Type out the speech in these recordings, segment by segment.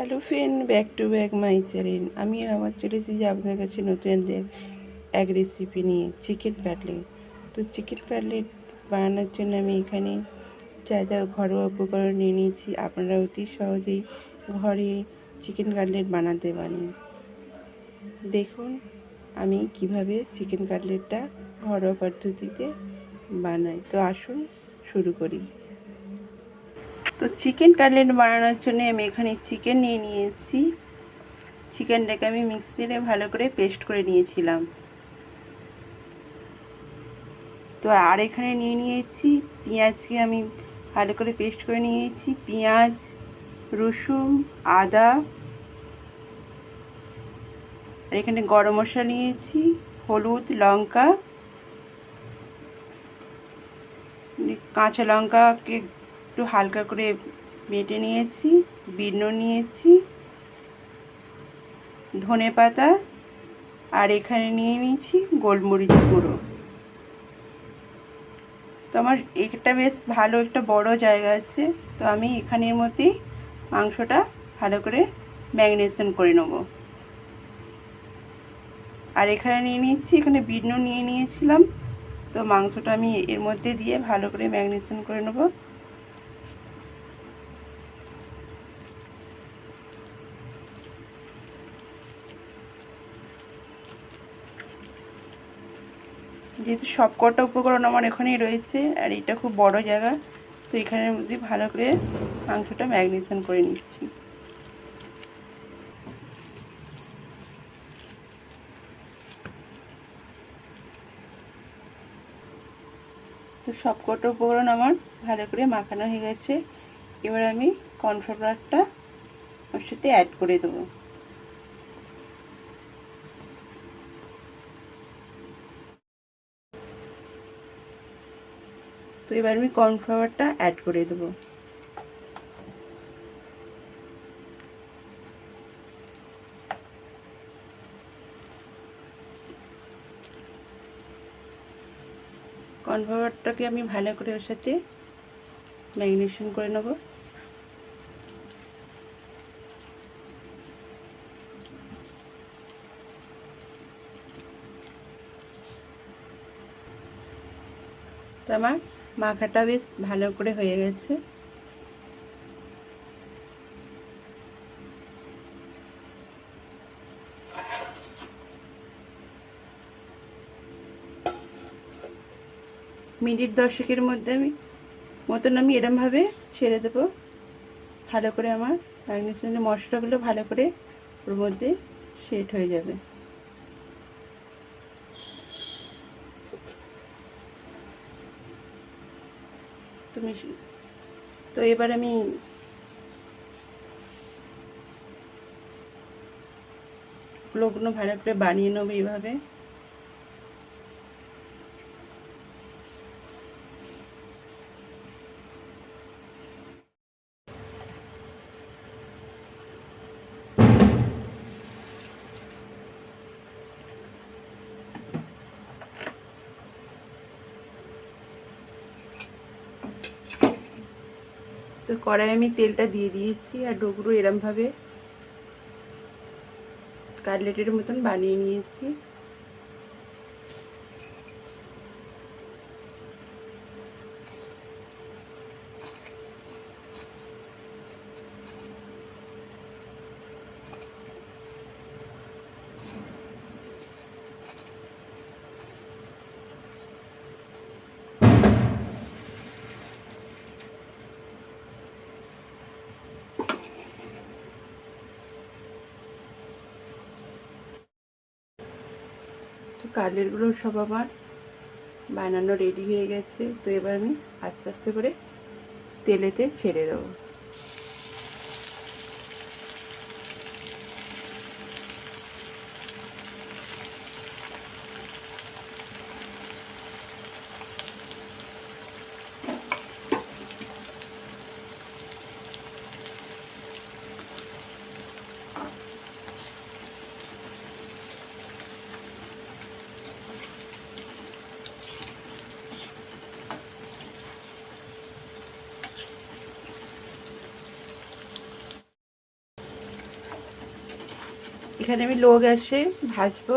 Hello friend back to back my channel আমি আবার চলে এসেছি যে আপনার কাছে নতুন এক- রেসিপি নিয়ে চিকেন কাটলেট তো চিকেন কাটলেট বানানোর জন্য আমি এখানে যা যা ঘরোয়া উপকরণ নিয়ে নিয়েছি, আপনারা অতি সহজেই ঘরে চিকেন কাটলেট বানাতে পারেন। দেখুন, আমি কীভাবে চিকেন কাটলেটটা ঘরোয়া পদ্ধতিতে বানাই। তো আসুন শুরু করি। তো চিকেন কাটলেট বানানোর জন্য আমি এখানে চিকেন নিয়ে নিয়েছি। চিকেনটাকে আমি মিক্সিতে ভালো করে পেস্ট করে নিয়েছিলাম। তো আর এখানে নিয়ে নিয়েছি পেঁয়াজকে আমি ভালো করে পেস্ট করে নিয়েছি। পেঁয়াজ, রসুন, আদা, আর এখানে গরম মশলা নিয়েছি, হলুদ, লঙ্কা, কাঁচা লঙ্কাকে একটু হালকা করে বেটে নিয়েছি বিন্ন নিয়েছি, ধনে পাতা, আর এখানে নিয়ে নিয়েছি গোলমরিচ গুঁড়ো। তো আমার এটা বেশ ভালো একটা বড় জায়গা আছে, তো আমি এখানের মধ্যেই মাংসটা ভালো করে ম্যাগনেশন করে নেব। আর এখানে নিয়ে নিয়েছি, এখানে বিন্ন নিয়ে নিয়েছিলাম, তো মাংসটা আমি এর মধ্যে দিয়ে ভালো করে ম্যাগনেশন করে নেব। যেহেতু সব কটা উপকরণ আমার এখানেই রয়েছে, আর এটা খুব বড় জায়গা, তো এখানের মধ্যে ভালো করে মাংসটা ম্যাগনেশন করে নিচ্ছি। তো সব কটা উপকরণ আমার ভালো করে মাখানো হয়ে গেছে। এবার আমি কর্নফ্লাওয়ারটা ওর সাথে অ্যাড করে দেবো। তো এবার আমি কর্নফ্লাওয়ারটা অ্যাড করে দেবো। কর্নফ্লাওয়ারটাকে আমি ভালো করে ওর সাথে ম্যারিনেশন করে নেব। তো আমার মাখাটা বেশ ভালো করে হয়ে গেছে। মিনিট দশেকের মধ্যে আমি, মতন আমি এরমভাবে ছেড়ে দেবো। ভালো করে আমার মশলাগুলো ভালো করে ওর মধ্যে সেট হয়ে যাবে। তুমি তো এবার আমি লগ্ন ভালো করে বানিয়ে নেব এইভাবে। তো কড়াই আমি তেলটা দিয়ে দিয়েছি আর ডোগুলো এরমভাবে কাটলেটের মতন বানিয়ে নিয়েছি। তো কাটলেটগুলো সব আমার বানানো রেডি হয়ে গেছে। তো এবার আমি আস্তে আস্তে করে তেলেতে ছেড়ে দেবো। এখানে আমি লো গ্যাসে ভাজবো।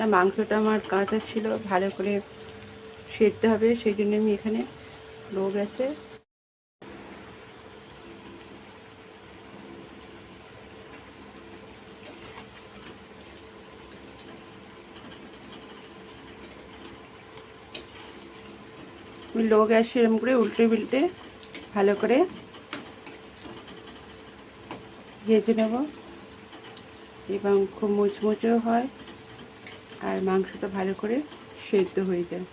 আর মাংসটা আমার কাঁচা ছিল, ভালো করে সেদ্ধ হবে, সেই জন্য আমি এখানে লো গ্যাসে লো গ্যাসে এরম করে উল্টে বিল্টে ভালো করে ভেজে নেব। এবং খুব মুচমুচেও হয়। আর মাংসটা ভালো করে সেদ্ধ হয়ে যায়।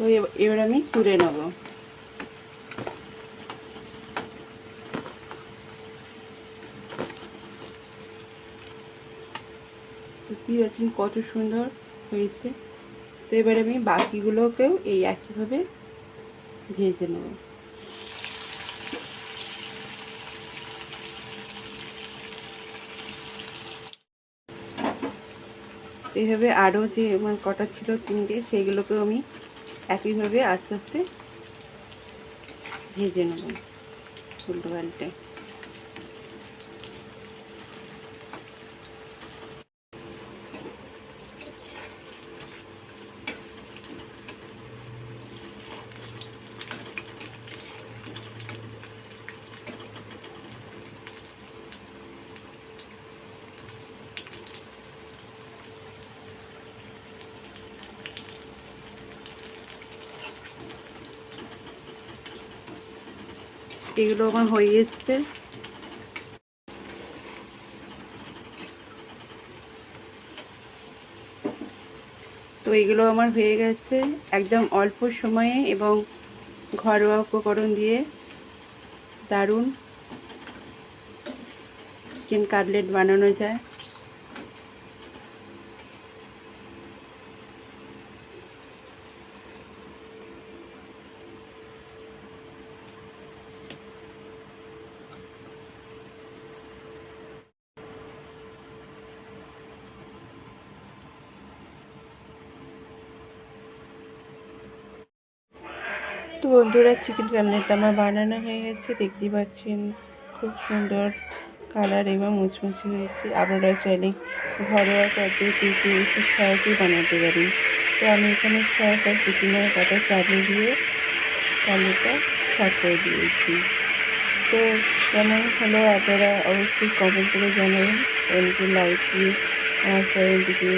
তো এব- এবার আমি তুলে নেব। দেখতেই পাচ্ছেন কত সুন্দর হয়েছে। তো এবার আমি বাকিগুলোকেও এই একইভাবে ভেজে নেব। এইভাবে আরও যে আমার কটা ছিল তিনটে, সেইগুলোকেও আমি একইভাবে আস্তে আস্তে ভেজে নেব উল্টো পাল্টে এগুলো আমার হয়ে এসছে। তো এগুলো আমার হয়ে গেছে একদম অল্প সময়ে এবং ঘরোয়া উপকরণ দিয়ে। দারুণ। চিকেন কাটলেট বানানো যায়। তো বন্ধুরা চিকেন কাটলেট আমার বানানো হয়ে গেছে। দেখতেই পাচ্ছেন, খুব সুন্দর কালার এবং মুচমুচে হয়েছে। আপনারা চাইলে ঘরোয়া পদ্ধতিতে একটু সহজেই বানাতে পারেন। তো আমি এখানে সস আর কুচিনার কাটা চাটনি দিয়ে কাটলেটটা সার্ভ করে দিয়েছি। তো কেমন হলো আপনারা অবশ্যই কমেন্ট করে জানাবেন। এমনকি লাইক দিয়ে আমার চ্যানেলটিকে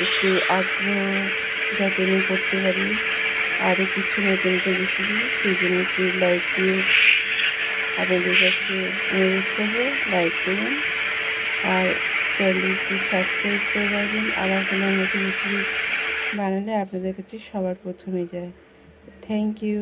একটু আগ্রহ যাতে আমি করতে পারি। আরও কিছু নতুন নতুন রেসিপি সেই জন্য একটু লাইক দিয়ে আপনাদের কাছে অনুরোধ করব লাইক দেবেন আর চ্যানেলটি একটু সাবস্ক্রাইব করে রাখবেন। আবার কোনো নতুন রেসিপি বানালে আপনাদের কাছে সবার প্রথমে যায়। Thank you